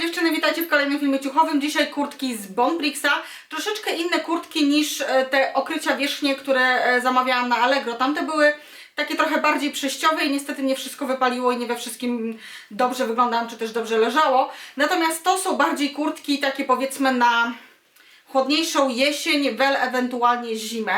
Dziewczyny, witajcie w kolejnym filmie ciuchowym. Dzisiaj kurtki z Bonbrixa. Troszeczkę inne kurtki niż e, te okrycia wierzchnie, które e, zamawiałam na Allegro. Tamte były takie trochę bardziej przejściowe i niestety nie wszystko wypaliło i nie we wszystkim dobrze wyglądałam, czy też dobrze leżało. Natomiast to są bardziej kurtki takie powiedzmy na chłodniejszą jesień, wel ewentualnie zimę.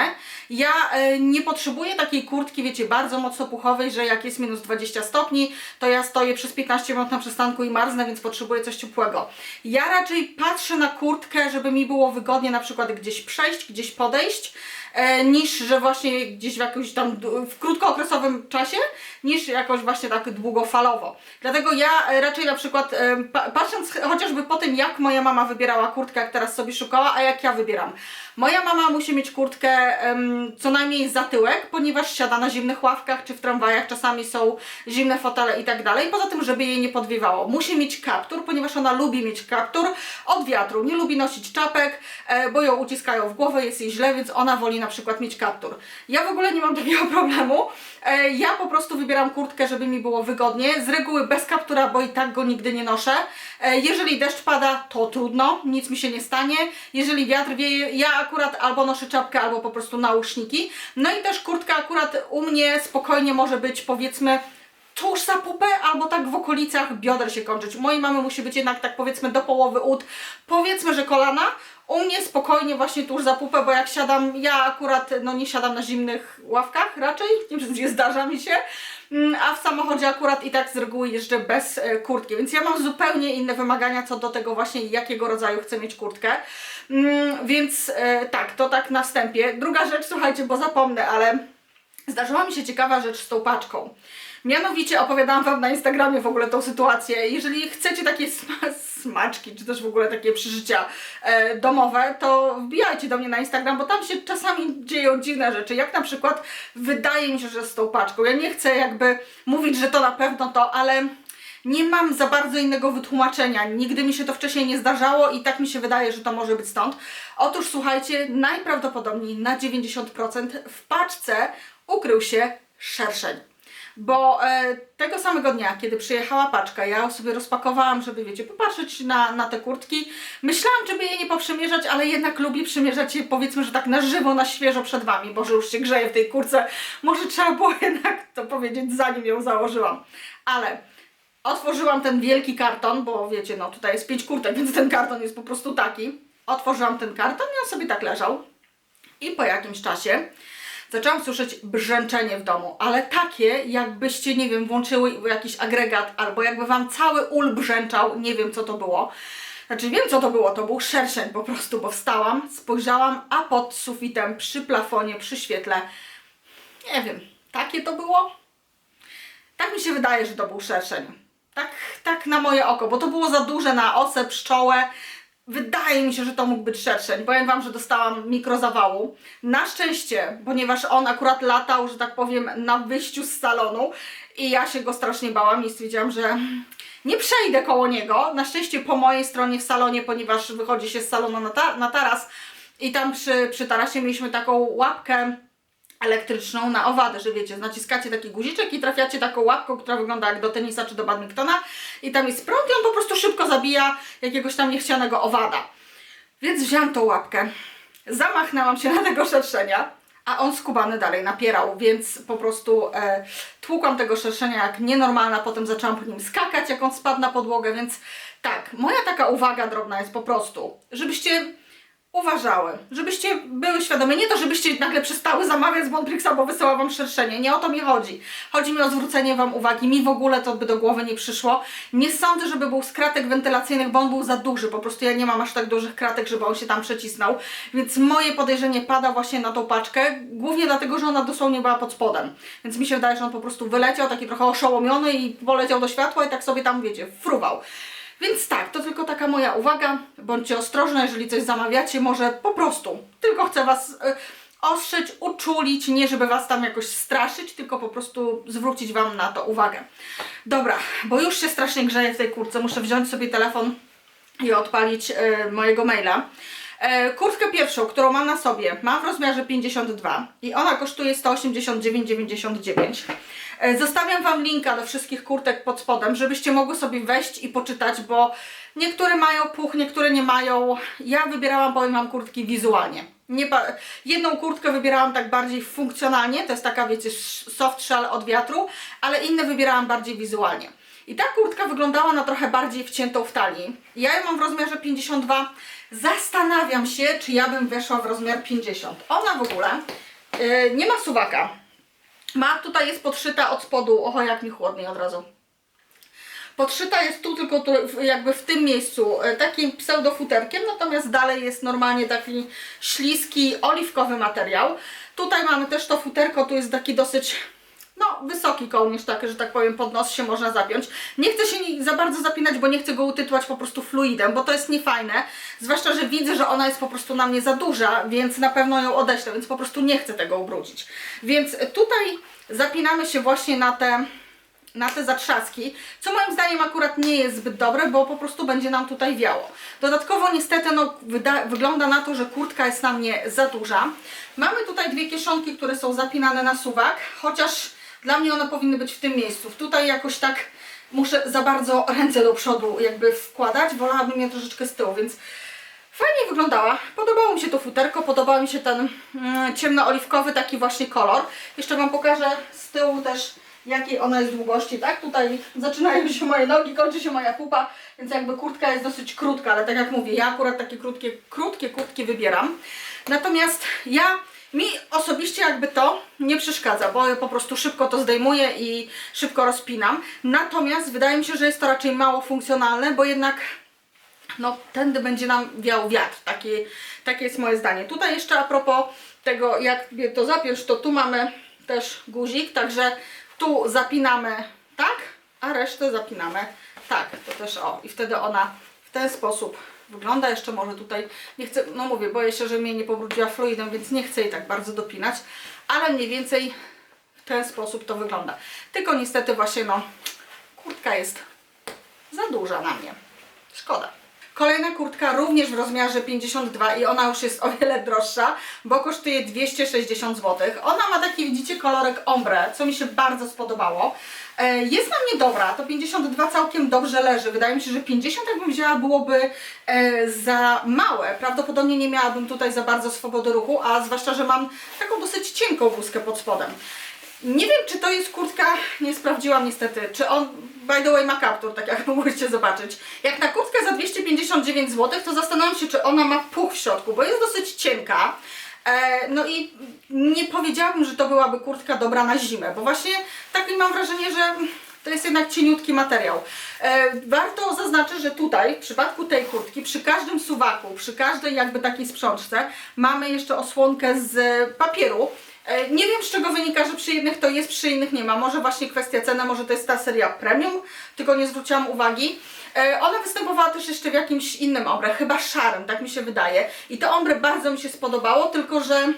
Ja e, nie potrzebuję takiej kurtki, wiecie, bardzo mocno puchowej, że jak jest minus 20 stopni, to ja stoję przez 15 minut na przystanku i marznę, więc potrzebuję coś ciepłego. Ja raczej patrzę na kurtkę, żeby mi było wygodnie na przykład gdzieś przejść, gdzieś podejść, e, niż że właśnie gdzieś w jakimś tam w krótkookresowym czasie, niż jakoś właśnie tak długofalowo. Dlatego ja e, raczej na przykład pa, patrząc ch- chociażby po tym, jak moja mama wybierała kurtkę, jak teraz sobie szukała, a jak ja wybieram. Moja mama musi mieć kurtkę em, co najmniej za tyłek, ponieważ siada na zimnych ławkach czy w tramwajach, czasami są zimne fotele i tak dalej. Poza tym, żeby jej nie podwiewało. Musi mieć kaptur, ponieważ ona lubi mieć kaptur od wiatru. Nie lubi nosić czapek, e, bo ją uciskają w głowę, jest jej źle, więc ona woli na przykład mieć kaptur. Ja w ogóle nie mam takiego problemu. E, ja po prostu wybieram kurtkę, żeby mi było wygodnie. Z reguły bez kaptura, bo i tak go nigdy nie noszę. E, jeżeli deszcz pada, to trudno, nic mi się nie stanie. Jeżeli wiatr wieje, ja akurat albo noszę czapkę, albo po prostu nauszniki. No i też kurtka akurat u mnie spokojnie może być powiedzmy tuż za pupę, albo tak w okolicach bioder się kończyć. U mojej mamy musi być jednak tak powiedzmy do połowy ud, powiedzmy, że kolana. U mnie spokojnie właśnie tuż za pupę, bo jak siadam, ja akurat no nie siadam na zimnych ławkach raczej, nie, nie zdarza mi się, Mm, a w samochodzie akurat i tak z reguły jeżdżę bez e, kurtki, więc ja mam zupełnie inne wymagania co do tego właśnie jakiego rodzaju chcę mieć kurtkę. Mm, więc e, tak, to tak na wstępie. Druga rzecz, słuchajcie, bo zapomnę, ale zdarzyła mi się ciekawa rzecz z tą paczką. Mianowicie opowiadałam Wam na Instagramie w ogóle tą sytuację. Jeżeli chcecie takie sma smaczki, czy też w ogóle takie przeżycia e, domowe, to wbijajcie do mnie na Instagram, bo tam się czasami dzieją dziwne rzeczy. Jak na przykład wydaje mi się, że z tą paczką. Ja nie chcę jakby mówić, że to na pewno to, ale nie mam za bardzo innego wytłumaczenia. Nigdy mi się to wcześniej nie zdarzało i tak mi się wydaje, że to może być stąd. Otóż słuchajcie, najprawdopodobniej na 90% w paczce ukrył się szerszeń. Bo e, tego samego dnia, kiedy przyjechała paczka, ja sobie rozpakowałam, żeby wiecie, popatrzeć na, na te kurtki. Myślałam, żeby je nie poprzymierzać, ale jednak lubię przymierzać je powiedzmy, że tak na żywo, na świeżo przed Wami, bo że już się grzeje w tej kurce. Może trzeba było jednak to powiedzieć, zanim ją założyłam. Ale otworzyłam ten wielki karton, bo wiecie, no tutaj jest pięć kurtek, więc ten karton jest po prostu taki. Otworzyłam ten karton i on sobie tak leżał. I po jakimś czasie zaczęłam słyszeć brzęczenie w domu, ale takie, jakbyście, nie wiem, włączyły jakiś agregat, albo jakby wam cały ul brzęczał, nie wiem co to było. Znaczy wiem co to było, to był szerszeń po prostu, bo wstałam, spojrzałam, a pod sufitem, przy plafonie, przy świetle, nie wiem, takie to było? Tak mi się wydaje, że to był szerszeń. Tak, tak na moje oko, bo to było za duże na osę, pszczołę. Wydaje mi się, że to mógł być szerszeń. Powiem Wam, że dostałam mikrozawału. Na szczęście, ponieważ on akurat latał, że tak powiem, na wyjściu z salonu i ja się go strasznie bałam i stwierdziłam, że nie przejdę koło niego. Na szczęście po mojej stronie w salonie, ponieważ wychodzi się z salonu na, ta na taras i tam przy, przy tarasie mieliśmy taką łapkę elektryczną na owady, że wiecie, naciskacie taki guziczek i trafiacie taką łapką, która wygląda jak do tenisa czy do badmintona i tam jest prąd i on po prostu szybko zabija jakiegoś tam niechcianego owada. Więc wziąłam tą łapkę, zamachnęłam się na tego szerszenia, a on skubany dalej napierał, więc po prostu e, tłukłam tego szerszenia jak nienormalna, potem zaczęłam po nim skakać, jak on spadł na podłogę, więc tak, moja taka uwaga drobna jest po prostu, żebyście uważały, żebyście były świadome, nie to, żebyście nagle przestały zamawiać z Bontrixa, bo wysyła Wam szerszenie, nie o to mi chodzi. Chodzi mi o zwrócenie Wam uwagi, mi w ogóle to by do głowy nie przyszło. Nie sądzę, żeby był z kratek wentylacyjnych, bo on był za duży, po prostu ja nie mam aż tak dużych kratek, żeby on się tam przecisnął, więc moje podejrzenie pada właśnie na tą paczkę, głównie dlatego, że ona dosłownie była pod spodem, więc mi się wydaje, że on po prostu wyleciał, taki trochę oszołomiony i poleciał do światła i tak sobie tam, wiecie, fruwał. Więc tak, to tylko taka moja uwaga. Bądźcie ostrożne, jeżeli coś zamawiacie, może po prostu. Tylko chcę Was y, ostrzec, uczulić, nie żeby Was tam jakoś straszyć, tylko po prostu zwrócić Wam na to uwagę. Dobra, bo już się strasznie grzeje w tej kurce, muszę wziąć sobie telefon i odpalić y, mojego maila. E, kurtkę pierwszą, którą mam na sobie, mam w rozmiarze 52 i ona kosztuje 189,99. E, Zostawiam Wam linka do wszystkich kurtek pod spodem, żebyście mogły sobie wejść i poczytać, bo niektóre mają puch, niektóre nie mają. Ja wybierałam, powiem Wam, kurtki wizualnie. Jedną kurtkę wybierałam tak bardziej funkcjonalnie, to jest taka, wiecie, soft shell od wiatru, ale inne wybierałam bardziej wizualnie. I ta kurtka wyglądała na trochę bardziej wciętą w talii. Ja ją mam w rozmiarze 52. Zastanawiam się, czy ja bym weszła w rozmiar 50. Ona w ogóle yy, nie ma suwaka. Ma, tutaj jest podszyta od spodu, oho jak mi chłodniej od razu. Podszyta jest tu tylko tu, jakby w tym miejscu e, takim pseudofuterkiem, natomiast dalej jest normalnie taki śliski, oliwkowy materiał. Tutaj mamy też to futerko, tu jest taki dosyć no, wysoki kołnierz, tak, że tak powiem, pod nos się można zapiąć. Nie chcę się za bardzo zapinać, bo nie chcę go utytłać po prostu fluidem, bo to jest niefajne. Zwłaszcza, że widzę, że ona jest po prostu na mnie za duża, więc na pewno ją odeślę, więc po prostu nie chcę tego ubrudzić. Więc tutaj zapinamy się właśnie na te na te zatrzaski, co moim zdaniem akurat nie jest zbyt dobre, bo po prostu będzie nam tutaj wiało. Dodatkowo niestety no, wygląda na to, że kurtka jest na mnie za duża. Mamy tutaj dwie kieszonki, które są zapinane na suwak, chociaż dla mnie one powinny być w tym miejscu. Tutaj jakoś tak muszę za bardzo ręce do przodu jakby wkładać, wolałabym je troszeczkę z tyłu, więc Fajnie wyglądała. Podobało mi się to futerko, podobał mi się ten mm, ciemnooliwkowy taki właśnie kolor. Jeszcze Wam pokażę z tyłu też jakiej ona jest długości, tak? Tutaj zaczynają się moje nogi, kończy się moja pupa, więc jakby kurtka jest dosyć krótka, ale tak jak mówię, ja akurat takie krótkie, krótkie kurtki wybieram. Natomiast ja, mi osobiście jakby to nie przeszkadza, bo po prostu szybko to zdejmuję i szybko rozpinam. Natomiast wydaje mi się, że jest to raczej mało funkcjonalne, bo jednak no tędy będzie nam wiał wiatr. Takie, takie jest moje zdanie. Tutaj jeszcze a propos tego, jak to zapiąć, to tu mamy też guzik, także tu zapinamy tak, a resztę zapinamy tak. To też o. I wtedy ona w ten sposób wygląda. Jeszcze może tutaj, nie chcę, no mówię, boję się, że mnie nie pobrudziła fluidem, więc nie chcę jej tak bardzo dopinać, ale mniej więcej w ten sposób to wygląda. Tylko niestety właśnie no, kurtka jest za duża na mnie. Szkoda. Kolejna kurtka również w rozmiarze 52 i ona już jest o wiele droższa, bo kosztuje 260 zł. Ona ma taki, widzicie, kolorek ombre, co mi się bardzo spodobało. E, Jest na mnie dobra, to 52 całkiem dobrze leży. Wydaje mi się, że 50 jakbym wzięła byłoby e, za małe. Prawdopodobnie nie miałabym tutaj za bardzo swobody ruchu, a zwłaszcza, że mam taką dosyć cienką bluzkę pod spodem. Nie wiem, czy to jest kurtka, nie sprawdziłam niestety, czy on, by the way, ma kaptur, tak jak mogłyście zobaczyć. Jak na kurtkę za 259 zł, to zastanawiam się, czy ona ma puch w środku, bo jest dosyć cienka. E, no i nie powiedziałabym, że to byłaby kurtka dobra na zimę, bo właśnie takie mam wrażenie, że to jest jednak cieniutki materiał. E, warto zaznaczyć, że tutaj, w przypadku tej kurtki, przy każdym suwaku, przy każdej jakby takiej sprzączce, mamy jeszcze osłonkę z papieru, Nie wiem z czego wynika, że przy jednych to jest, przy innych nie ma. Może właśnie kwestia ceny, może to jest ta seria premium, tylko nie zwróciłam uwagi. E, Ona występowała też jeszcze w jakimś innym ombre, chyba szarym, tak mi się wydaje. I to ombre bardzo mi się spodobało, tylko że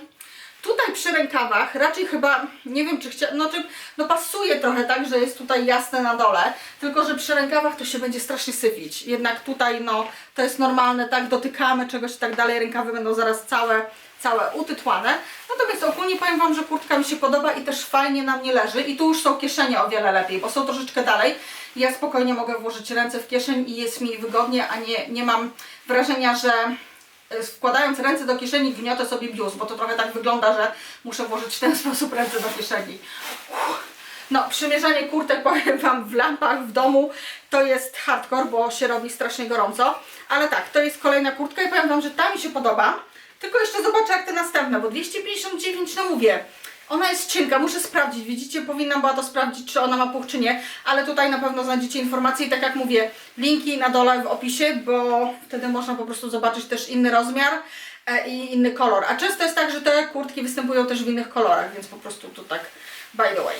tutaj przy rękawach raczej chyba, nie wiem czy chciałam, no, no pasuje trochę tak, że jest tutaj jasne na dole, tylko że przy rękawach to się będzie strasznie syfić. Jednak tutaj no to jest normalne, tak, dotykamy czegoś i tak dalej, rękawy będą zaraz całe całe utytłane. Natomiast ogólnie powiem Wam, że kurtka mi się podoba i też fajnie na mnie leży. I tu już są kieszenie o wiele lepiej, bo są troszeczkę dalej. Ja spokojnie mogę włożyć ręce w kieszeń i jest mi wygodnie, a nie, nie mam wrażenia, że wkładając ręce do kieszeni gniotę sobie biust, bo to trochę tak wygląda, że muszę włożyć w ten sposób ręce do kieszeni. No, przymierzanie kurtek, powiem Wam, w lampach w domu to jest hardcore, bo się robi strasznie gorąco. Ale tak, to jest kolejna kurtka i powiem Wam, że ta mi się podoba. Tylko jeszcze zobaczę jak te następne, bo 259, no mówię, ona jest cienka, muszę sprawdzić, widzicie, powinnam była to sprawdzić, czy ona ma puch, czy nie, ale tutaj na pewno znajdziecie informacje i tak jak mówię, linki na dole w opisie, bo wtedy można po prostu zobaczyć też inny rozmiar e, i inny kolor. A często jest tak, że te kurtki występują też w innych kolorach, więc po prostu to tak by the way.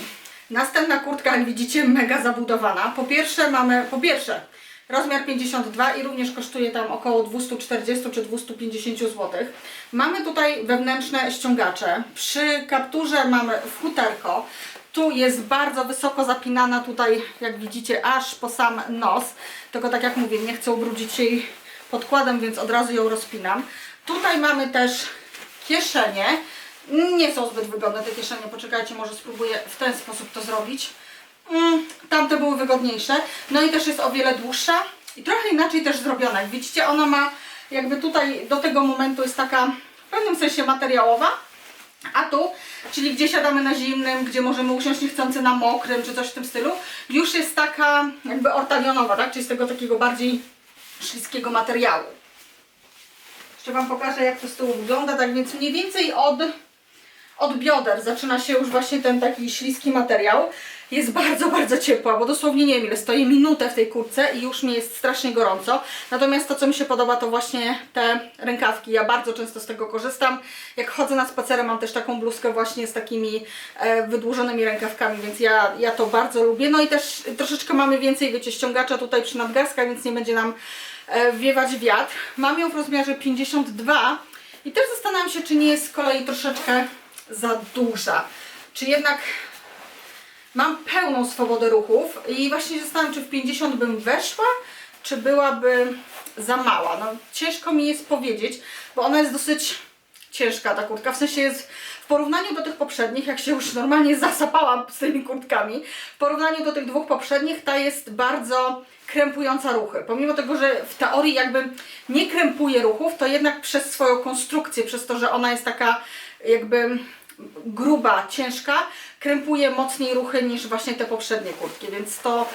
Następna kurtka, jak widzicie, mega zabudowana. Po pierwsze mamy, po pierwsze, rozmiar 52 i również kosztuje tam około 240 czy 250 zł. Mamy tutaj wewnętrzne ściągacze. Przy kapturze mamy futerko. Tu jest bardzo wysoko zapinana tutaj, jak widzicie, aż po sam nos. Tylko tak jak mówię, nie chcę ubrudzić jej podkładem, więc od razu ją rozpinam. Tutaj mamy też kieszenie. Nie są zbyt wygodne te kieszenie, poczekajcie, może spróbuję w ten sposób to zrobić. Mm, tamte były wygodniejsze. No i też jest o wiele dłuższa i trochę inaczej też zrobiona. Jak widzicie, ona ma jakby tutaj do tego momentu jest taka w pewnym sensie materiałowa. A tu, czyli gdzie siadamy na zimnym, gdzie możemy usiąść niechcący na mokrym, czy coś w tym stylu, już jest taka jakby ortalionowa, tak? Czyli z tego takiego bardziej śliskiego materiału. Jeszcze Wam pokażę, jak to z tyłu wygląda. Tak więc mniej więcej od, od bioder zaczyna się już właśnie ten taki śliski materiał. Jest bardzo, bardzo ciepła, bo dosłownie nie wiem ile, stoję minutę w tej kurtce i już mi jest strasznie gorąco. Natomiast to, co mi się podoba, to właśnie te rękawki. Ja bardzo często z tego korzystam. Jak chodzę na spacery, mam też taką bluzkę właśnie z takimi e, wydłużonymi rękawkami, więc ja, ja to bardzo lubię. No i też troszeczkę mamy więcej, wiecie, ściągacza tutaj przy nadgarstkach, więc nie będzie nam e, wiewać wiatr. Mam ją w rozmiarze 52 i też zastanawiam się, czy nie jest z kolei troszeczkę za duża. Czy jednak mam pełną swobodę ruchów i właśnie zastanawiam, czy w 50 bym weszła, czy byłaby za mała. No ciężko mi jest powiedzieć, bo ona jest dosyć ciężka ta kurtka, w sensie jest w porównaniu do tych poprzednich, jak się już normalnie zasapałam z tymi kurtkami, w porównaniu do tych dwóch poprzednich, ta jest bardzo krępująca ruchy. Pomimo tego, że w teorii jakby nie krępuje ruchów, to jednak przez swoją konstrukcję, przez to, że ona jest taka jakby gruba, ciężka, krępuje mocniej ruchy niż właśnie te poprzednie kurtki, więc to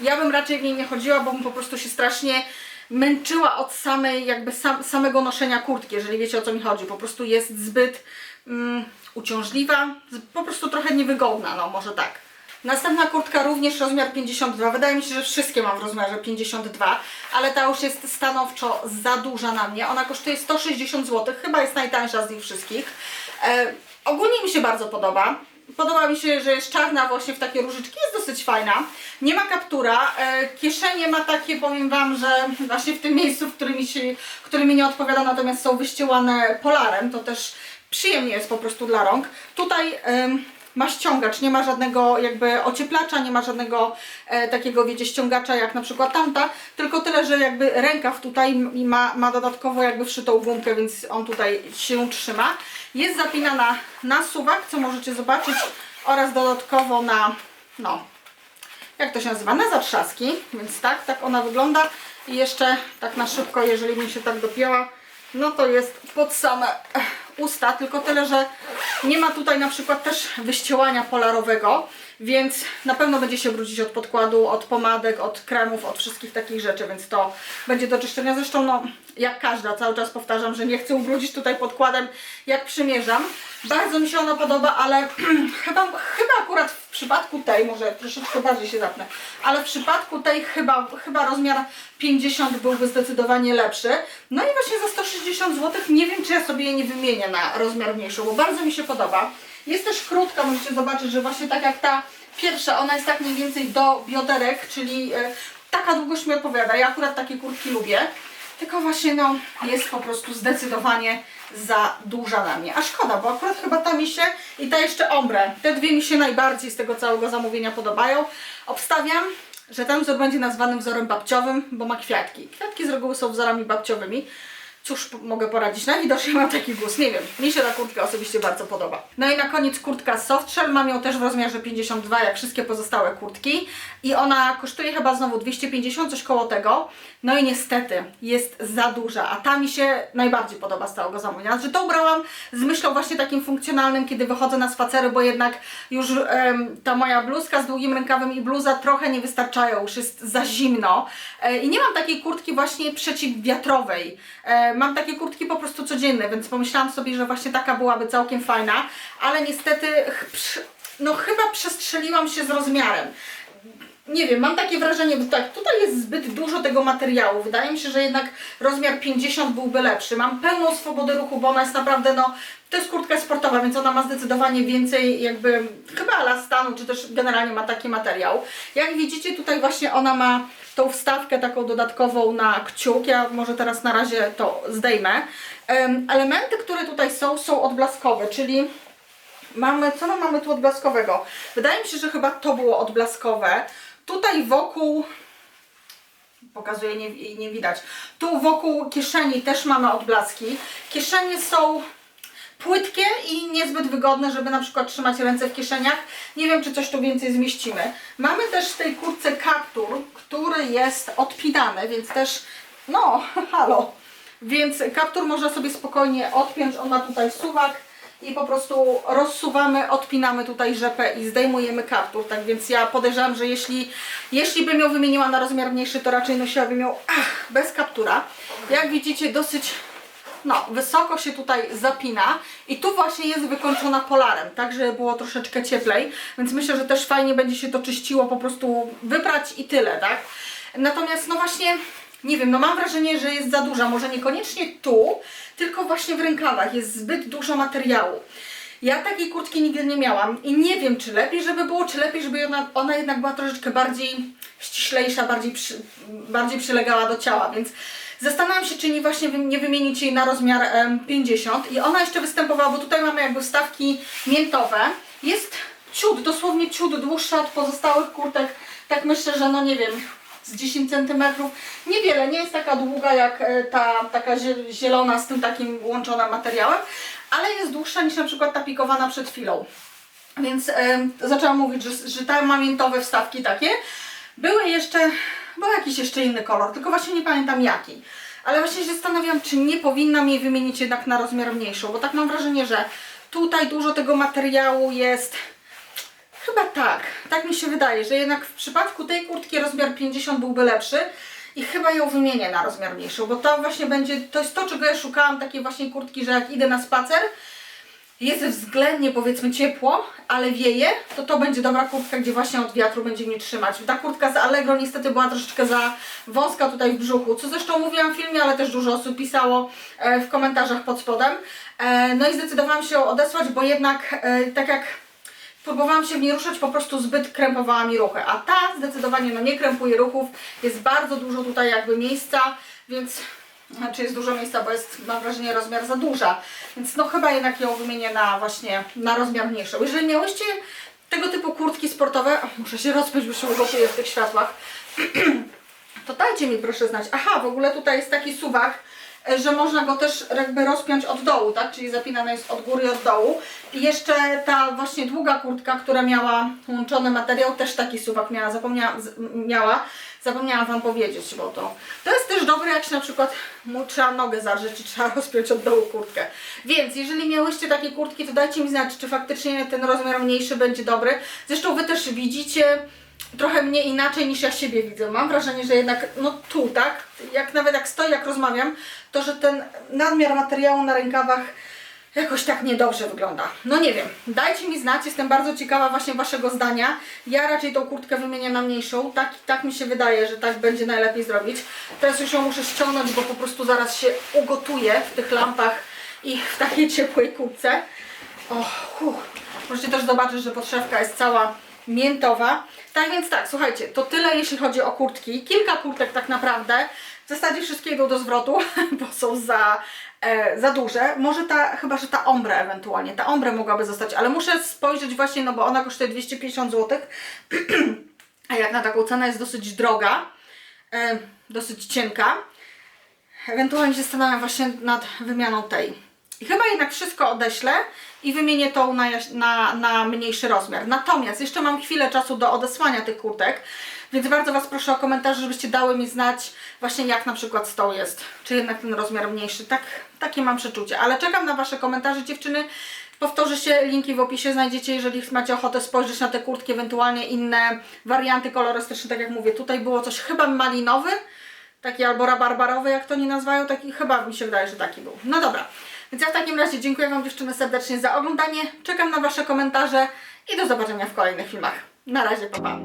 ja bym raczej w niej nie chodziła, bo bym po prostu się strasznie męczyła od samej, jakby sam, samego noszenia kurtki, jeżeli wiecie o co mi chodzi. Po prostu jest zbyt mm, uciążliwa, po prostu trochę niewygodna, no może tak. Następna kurtka również rozmiar 52. Wydaje mi się, że wszystkie mam w rozmiarze 52, ale ta już jest stanowczo za duża na mnie. Ona kosztuje 160 zł, chyba jest najtańsza z nich wszystkich. E, ogólnie mi się bardzo podoba. Podoba mi się, że jest czarna właśnie w takie różyczki, jest dosyć fajna. Nie ma kaptura, e, kieszenie ma takie, powiem Wam, że właśnie w tym miejscu, w którym mi, się, który mi nie odpowiada, natomiast są wyścielane polarem, to też przyjemnie jest po prostu dla rąk. Tutaj em, ma ściągacz, nie ma żadnego jakby ocieplacza, nie ma żadnego e, takiego, wiecie, ściągacza jak na przykład tamta, tylko tyle, że jakby rękaw tutaj ma, ma dodatkowo jakby wszytą gumkę, więc on tutaj się trzyma. Jest zapinana na suwak, co możecie zobaczyć, oraz dodatkowo na, no, jak to się nazywa, na zatrzaski, więc tak, tak ona wygląda. I jeszcze tak na szybko, jeżeli mi się tak dopięła, no to jest pod same usta, tylko tyle, że nie ma tutaj na przykład też wyścielania polarowego, więc na pewno będzie się brudzić od podkładu, od pomadek, od kremów, od wszystkich takich rzeczy, więc to będzie do czyszczenia. Zresztą no, jak każda, cały czas powtarzam, że nie chcę ubrudzić tutaj podkładem, jak przymierzam. Bardzo mi się ona podoba, ale chyba, chyba akurat w przypadku tej, może troszeczkę bardziej się zapnę, ale w przypadku tej chyba, chyba rozmiar 50 byłby zdecydowanie lepszy. No i właśnie za 160 zł nie wiem, czy ja sobie jej nie wymienię na rozmiar mniejszy, bo bardzo mi się podoba. Jest też krótka, możecie zobaczyć, że właśnie tak jak ta pierwsza, ona jest tak mniej więcej do bioderek, czyli e, taka długość mi odpowiada. Ja akurat takie kurtki lubię. Tylko właśnie no, jest po prostu zdecydowanie za duża na mnie. A szkoda, bo akurat chyba ta mi się i ta jeszcze ombre. Te dwie mi się najbardziej z tego całego zamówienia podobają. Obstawiam, że ten wzór będzie nazwany wzorem babciowym, bo ma kwiatki. Kwiatki z reguły są wzorami babciowymi. Cóż mogę poradzić? Najwidoczniej mam taki gust. Nie wiem, mi się ta kurtka osobiście bardzo podoba. No i na koniec kurtka Softshell. Mam ją też w rozmiarze 52, jak wszystkie pozostałe kurtki. I ona kosztuje chyba znowu 250, coś koło tego. No i niestety jest za duża, a ta mi się najbardziej podoba z całego zamówienia. Że to ubrałam z myślą właśnie takim funkcjonalnym, kiedy wychodzę na spacery, bo jednak już ta moja bluzka z długim rękawem i bluza trochę nie wystarczają, już jest za zimno. E, I nie mam takiej kurtki właśnie przeciwwiatrowej. E, mam takie kurtki po prostu codzienne, więc pomyślałam sobie, że właśnie taka byłaby całkiem fajna, ale niestety no chyba przestrzeliłam się z rozmiarem nie wiem, mam takie wrażenie, bo tak, tutaj jest zbyt dużo tego materiału. Wydaje mi się, że jednak rozmiar 50 byłby lepszy. Mam pełną swobodę ruchu, bo ona jest naprawdę, no, to jest kurtka sportowa, więc ona ma zdecydowanie więcej jakby, chyba elastanu, czy też generalnie ma taki materiał. Jak widzicie, tutaj właśnie ona ma tą wstawkę taką dodatkową na kciuk. Ja może teraz na razie to zdejmę. Em, elementy, które tutaj są, są odblaskowe, czyli Mamy, co my mamy tu odblaskowego? Wydaje mi się, że chyba to było odblaskowe. Tutaj wokół, pokazuję, nie, nie widać. Tu wokół kieszeni też mamy odblaski. Kieszenie są płytkie i niezbyt wygodne, żeby na przykład trzymać ręce w kieszeniach. Nie wiem, czy coś tu więcej zmieścimy. Mamy też w tej kurtce kaptur, który jest odpinany, więc też, no, halo. Więc kaptur można sobie spokojnie odpiąć, on ma tutaj suwak i po prostu rozsuwamy, odpinamy tutaj rzepę i zdejmujemy kaptur. Tak więc ja podejrzewam, że jeśli, jeśli bym ją wymieniła na rozmiar mniejszy, to raczej nosiłabym ją ach, bez kaptura. Jak widzicie, dosyć no, wysoko się tutaj zapina i tu właśnie jest wykończona polarem, tak żeby było troszeczkę cieplej, więc myślę, że też fajnie będzie się to czyściło, po prostu wyprać i tyle, tak? Natomiast no właśnie, nie wiem, no mam wrażenie, że jest za duża, może niekoniecznie tu, tylko właśnie w rękawach jest zbyt dużo materiału. Ja takiej kurtki nigdy nie miałam i nie wiem, czy lepiej, żeby było, czy lepiej, żeby ona, ona jednak była troszeczkę bardziej ściślejsza, bardziej, przy, bardziej przylegała do ciała, więc zastanawiam się, czy nie właśnie nie wymienić jej na rozmiar em, 50 i ona jeszcze występowała, bo tutaj mamy jakby wstawki miętowe. Jest ciut, dosłownie ciut dłuższa od pozostałych kurtek, tak myślę, że no nie wiem, z 10 cm. Niewiele, nie jest taka długa jak e, ta taka zie- zielona z tym takim łączonym materiałem, ale jest dłuższa niż na przykład ta pikowana przed chwilą. Więc em, zaczęłam mówić, że, że te mamiętowe wstawki takie. Były jeszcze, był jakiś jeszcze inny kolor, tylko właśnie nie pamiętam jaki. Ale właśnie się zastanawiam, czy nie powinnam jej wymienić jednak na rozmiar mniejszą, bo tak mam wrażenie, że tutaj dużo tego materiału jest. Chyba tak, tak mi się wydaje, że jednak w przypadku tej kurtki rozmiar 50 byłby lepszy i chyba ją wymienię na rozmiar mniejszą, bo to właśnie będzie, to jest to, czego ja szukałam, takiej właśnie kurtki, że jak idę na spacer, jest względnie powiedzmy ciepło, ale wieje, to to będzie dobra kurtka, gdzie właśnie od wiatru będzie mnie trzymać. Ta kurtka z Allegro niestety była troszeczkę za wąska tutaj w brzuchu, co zresztą mówiłam w filmie, ale też dużo osób pisało e, w komentarzach pod spodem. E, No i zdecydowałam się odesłać, bo jednak e, tak jak próbowałam się w niej ruszać, po prostu zbyt krępowała mi ruchy, a ta zdecydowanie no nie krępuje ruchów, jest bardzo dużo tutaj jakby miejsca, więc znaczy jest dużo miejsca, bo jest mam wrażenie rozmiar za duża, więc no chyba jednak ją wymienię na właśnie na rozmiar mniejszą. Jeżeli miałyście tego typu kurtki sportowe, muszę się rozpiąć, bo się ugotuję w tych światłach, to dajcie mi proszę znać. Aha, w ogóle tutaj jest taki suwak, e, że można go też jakby rozpiąć od dołu, tak? Czyli zapinana jest od góry i od dołu. I jeszcze ta właśnie długa kurtka, która miała łączony materiał, też taki suwak miała, zapomniałam, z- miała. Zapomniałam Wam powiedzieć, bo to, to jest też dobre, jak się na przykład mu trzeba nogę zarzyć i trzeba rozpiąć od dołu kurtkę. Więc jeżeli miałyście takie kurtki, to dajcie mi znać, czy faktycznie ten rozmiar mniejszy będzie dobry. Zresztą Wy też widzicie, trochę mnie inaczej niż ja siebie widzę. Mam wrażenie, że jednak, no tu, tak? Jak nawet jak stoję, jak rozmawiam, to że ten nadmiar materiału na rękawach jakoś tak niedobrze wygląda. No nie wiem, dajcie mi znać, jestem bardzo ciekawa właśnie Waszego zdania. Ja raczej tą kurtkę wymienię na mniejszą, tak, tak mi się wydaje, że tak będzie najlepiej zrobić. Teraz już ją muszę ściągnąć, bo po prostu zaraz się ugotuję w tych lampach i w takiej ciepłej kurtce. O. Możecie też zobaczyć, że podszewka jest cała miętowa. Tak więc tak, słuchajcie, to tyle jeśli chodzi o kurtki. Kilka kurtek tak naprawdę. W zasadzie wszystkie idą do zwrotu, bo są za, e, za duże. Może ta, chyba że ta ombre ewentualnie. Ta ombre mogłaby zostać, ale muszę spojrzeć właśnie, no bo ona kosztuje 250 zł. A jak na taką cenę jest dosyć droga, e, dosyć cienka. Ewentualnie się zastanawiam właśnie nad wymianą tej. I chyba jednak wszystko odeślę i wymienię tą na, na, na mniejszy rozmiar. Natomiast jeszcze mam chwilę czasu do odesłania tych kurtek, więc bardzo Was proszę o komentarze, żebyście dały mi znać właśnie jak na przykład z tą jest. Czy jednak ten rozmiar mniejszy. Tak, takie mam przeczucie. Ale czekam na Wasze komentarze dziewczyny. Powtórzę się, linki w opisie znajdziecie, jeżeli macie ochotę spojrzeć na te kurtki, ewentualnie inne warianty kolorystyczne, tak jak mówię. Tutaj było coś chyba malinowy, taki albo rabarbarowy, jak to nie nazwają, taki chyba mi się wydaje, że taki był. No dobra, więc ja w takim razie dziękuję Wam dziewczyny serdecznie za oglądanie, czekam na Wasze komentarze i do zobaczenia w kolejnych filmach. Na razie, pa pa!